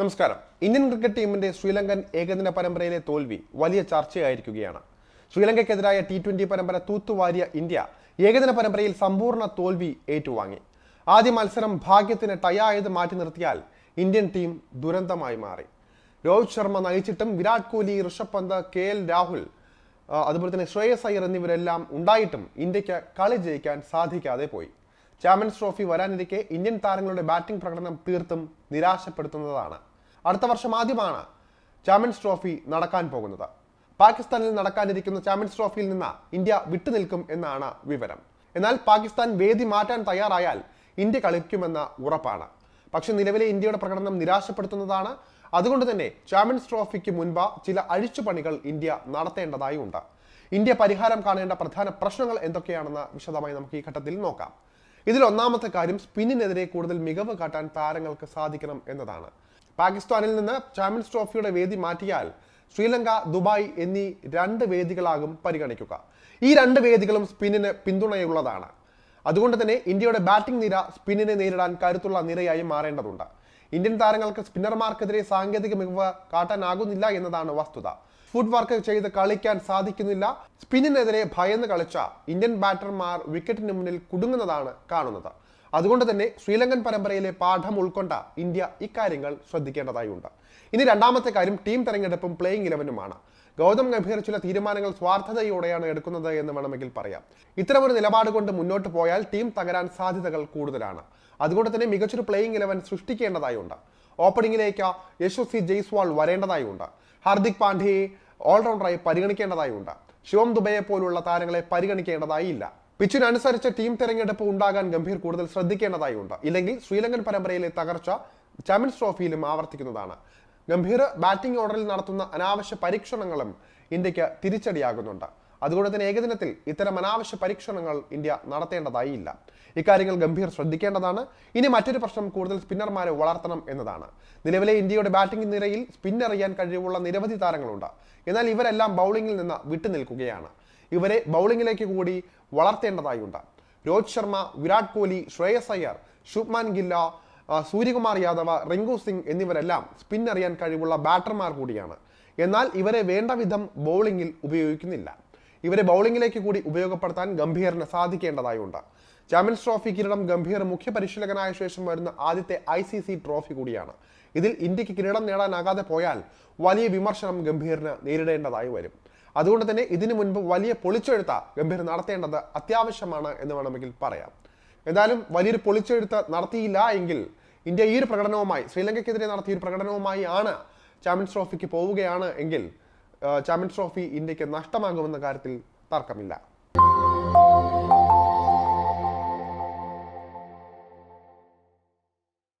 നമസ്കാരം. Indian cricket ടീമിന്റെ ശ്രീലങ്കൻ ഏകദിന പരമ്പരയിലെ തോൽവി വലിയ ചർച്ചയായിരിക്കുകയാണ്. ശ്രീലങ്കയ്ക്കെതിരായ ടി ട്വന്റി പരമ്പര തൂത്തുവാരിയ ഇന്ത്യ ഏകദിന പരമ്പരയിൽ സമ്പൂർണ തോൽവി ഏറ്റുവാങ്ങി. ആദ്യ മത്സരം ഭാഗ്യത്തിന് ടയായത് മാറ്റി നിർത്തിയാൽ ഇന്ത്യൻ ടീം ദുരന്തമായി മാറി. രോഹിത് ശർമ്മ നയിച്ചിട്ടും വിരാട് കോഹ്ലി ഋഷഭ് പന്ത് കെ എൽ രാഹുൽ അതുപോലെ തന്നെ ശ്രേയസ് അയ്യർ എന്നിവരെല്ലാം ഉണ്ടായിട്ടും ഇന്ത്യയ്ക്ക് കളി ജയിക്കാൻ സാധിക്കാതെ പോയി. ചാമ്പ്യൻസ് ട്രോഫി വരാനിരിക്കെ ഇന്ത്യൻ താരങ്ങളുടെ ബാറ്റിംഗ് പ്രകടനം തീർത്തും നിരാശപ്പെടുത്തുന്നതാണ്. അടുത്ത വർഷം ആദ്യമാണ് ചാമ്പ്യൻസ് ട്രോഫി നടക്കാൻ പോകുന്നത്. പാകിസ്ഥാനിൽ നടക്കാനിരിക്കുന്ന ചാമ്പ്യൻസ് ട്രോഫിയിൽ നിന്ന് ഇന്ത്യ വിട്ടുനിൽക്കും എന്നാണ് വിവരം. എന്നാൽ പാകിസ്ഥാൻ വേദി മാറ്റാൻ തയ്യാറായാൽ ഇന്ത്യ കളിക്കുമെന്ന ഉറപ്പാണ്. പക്ഷെ നിലവിലെ ഇന്ത്യയുടെ പ്രകടനം നിരാശപ്പെടുത്തുന്നതാണ്. അതുകൊണ്ട് തന്നെ ചാമ്പ്യൻസ് ട്രോഫിക്ക് മുൻപ് ചില അഴിച്ചുപണികൾ ഇന്ത്യ നടത്തേണ്ടതായി ഉണ്ട്. ഇന്ത്യ പരിഹാരം കാണേണ്ട പ്രധാന പ്രശ്നങ്ങൾ എന്തൊക്കെയാണെന്ന് വിശദമായി നമുക്ക് ഈ ഘട്ടത്തിൽ നോക്കാം. ഇതിൽ ഒന്നാമത്തെ കാര്യം സ്പിന്നിനെതിരെ കൂടുതൽ മികവ് കാട്ടാൻ താരങ്ങൾക്ക് സാധിക്കണം എന്നതാണ്. പാകിസ്ഥാനിൽ നിന്ന് ചാമ്പ്യൻസ് ട്രോഫിയുടെ വേദി മാറ്റിയാൽ ശ്രീലങ്ക ദുബായ് എന്നീ രണ്ട് വേദികളാകും പരിഗണിക്കുക. ഈ രണ്ട് വേദികളും സ്പിന്നിന് പിന്തുണയുള്ളതാണ്. അതുകൊണ്ട് തന്നെ ഇന്ത്യയുടെ ബാറ്റിംഗ് നിര സ്പിന്നിനെ നേരിടാൻ കരുത്തുള്ള നിരയായി മാറേണ്ടതുണ്ട്. ഇന്ത്യൻ താരങ്ങൾക്ക് സ്പിന്നർമാർക്കെതിരെ സാങ്കേതിക മികവ് കാട്ടാനാകുന്നില്ല എന്നതാണ് വസ്തുത. ഫുഡ് വർക്ക് ചെയ്ത് കളിക്കാൻ സാധിക്കുന്നില്ല. സ്പിന്നിനെതിരെ ഭയന്ന് കളിച്ച ഇന്ത്യൻ ബാറ്റർമാർ വിക്കറ്റിന് മുന്നിൽ കുടുങ്ങുന്നതാണ് കാണുന്നത്. അതുകൊണ്ട് തന്നെ ശ്രീലങ്കൻ പരമ്പരയിലെ പാഠം ഉൾക്കൊണ്ട ഇന്ത്യ ഇക്കാര്യങ്ങൾ ശ്രദ്ധിക്കേണ്ടതായുണ്ട്. ഇനി രണ്ടാമത്തെ കാര്യം ടീം തെരഞ്ഞെടുപ്പും പ്ലേയിങ് ഇലവനുമാണ് ഗൗതം ഗംഭീർ ചില തീരുമാനങ്ങൾ സ്വാർത്ഥതയോടെയാണ് എടുക്കുന്നത് എന്ന് വേണമെങ്കിൽ പറയാം. ഇത്തരമൊരു നിലപാട് കൊണ്ട് മുന്നോട്ട് പോയാൽ ടീം തകരാൻ സാധ്യതകൾ കൂടുതലാണ്. അതുകൊണ്ട് തന്നെ മികച്ചൊരു പ്ലേയിങ് ഇലവൻ സൃഷ്ടിക്കേണ്ടതായുണ്ട്. ഓപ്പണിംഗിലേക്ക് യശസ്വി ജയ്സ്വാൾ വരേണ്ടതായുണ്ട്. ഹാർദിക് പാണ്ഡ്യയെ ഓൾറൗണ്ടറായി പരിഗണിക്കേണ്ടതായുണ്ട്. ശിവം ദുബയെ പോലുള്ള താരങ്ങളെ പരിഗണിക്കേണ്ടതായി പിച്ചിനനുസരിച്ച് ടീം തെരഞ്ഞെടുപ്പ് ഉണ്ടാകാൻ ഗംഭീർ കൂടുതൽ ശ്രദ്ധിക്കേണ്ടതായുണ്ട്. ഇല്ലെങ്കിൽ ശ്രീലങ്കൻ പരമ്പരയിലെ തകർച്ച ചാമ്പ്യൻസ് ട്രോഫിയിലും ആവർത്തിക്കുന്നതാണ്. ഗംഭീർ ബാറ്റിംഗ് ഓർഡറിൽ നടത്തുന്ന അനാവശ്യ പരീക്ഷണങ്ങളും ഇന്ത്യയ്ക്ക് തിരിച്ചടിയാകുന്നുണ്ട്. അതുകൊണ്ട് തന്നെ ഏകദിനത്തിൽ ഇത്തരം അനാവശ്യ പരീക്ഷണങ്ങൾ ഇന്ത്യ നടത്തേണ്ടതായി ഇല്ല ഇക്കാര്യങ്ങൾ ഗംഭീർ ശ്രദ്ധിക്കേണ്ടതാണ്. ഇനി മറ്റൊരു പ്രശ്നം കൂടുതൽ സ്പിന്നർമാരെ വളർത്തണം എന്നതാണ്. നിലവിലെ ഇന്ത്യയുടെ ബാറ്റിംഗ് നിരയിൽ സ്പിൻ എറിയാൻ കഴിവുള്ള നിരവധി താരങ്ങളുണ്ട്. എന്നാൽ ഇവരെല്ലാം ബൗളിംഗിൽ നിന്ന് വിട്ടുനിൽക്കുകയാണ്. ഇവരെ ബൗളിങ്ങിലേക്ക് കൂടി വളർത്തേണ്ടതായുണ്ട് രോഹിത് ശർമ്മ വിരാട് കോഹ്ലി ശ്രേയസ് അയ്യർ ശുഭ്മാൻ ഗില്ല സൂര്യകുമാർ യാദവ് റിങ്കു സിംഗ് എന്നിവരെല്ലാം സ്പിൻ അറിയാൻ കഴിവുള്ള ബാറ്റർമാർ കൂടിയാണ്. എന്നാൽ ഇവരെ വേണ്ട വിധം ബൗളിങ്ങിൽ ഉപയോഗിക്കുന്നില്ല. ഇവരെ ബൗളിങ്ങിലേക്ക് കൂടി ഉപയോഗപ്പെടുത്താൻ ഗംഭീറിന് സാധിക്കേണ്ടതായുണ്ട് ചാമ്പ്യൻസ് ട്രോഫി കിരീടം ഗംഭീർ മുഖ്യ പരിശീലകനായ ശേഷം വരുന്ന ആദ്യത്തെ ഐ സി സി ട്രോഫി കൂടിയാണ്. ഇതിൽ ഇന്ത്യയ്ക്ക് കിരീടം നേടാനാകാതെ പോയാൽ വലിയ വിമർശനം ഗംഭീറിന് നേരിടേണ്ടതായി വരും. അതുകൊണ്ട് തന്നെ ഇതിനു മുൻപ് വലിയ പൊളിച്ചെഴുത്ത ഗംഭീർ നടത്തേണ്ടത് അത്യാവശ്യമാണ് എന്ന് വേണമെങ്കിൽ പറയാം. എന്തായാലും വലിയൊരു പൊളിച്ചെഴുത്ത് നടത്തിയില്ല എങ്കിൽ ഇന്ത്യ ഈ ഒരു പ്രകടനവുമായി ശ്രീലങ്കയ്ക്കെതിരെ നടത്തിയ ഒരു പ്രകടനവുമായി ആണ് ചാമ്പ്യൻസ് ട്രോഫിക്ക് പോവുകയാണ് എങ്കിൽ ചാമ്പ്യൻസ് ട്രോഫി ഇന്ത്യയ്ക്ക് നഷ്ടമാകുമെന്ന കാര്യത്തിൽ തർക്കമില്ല.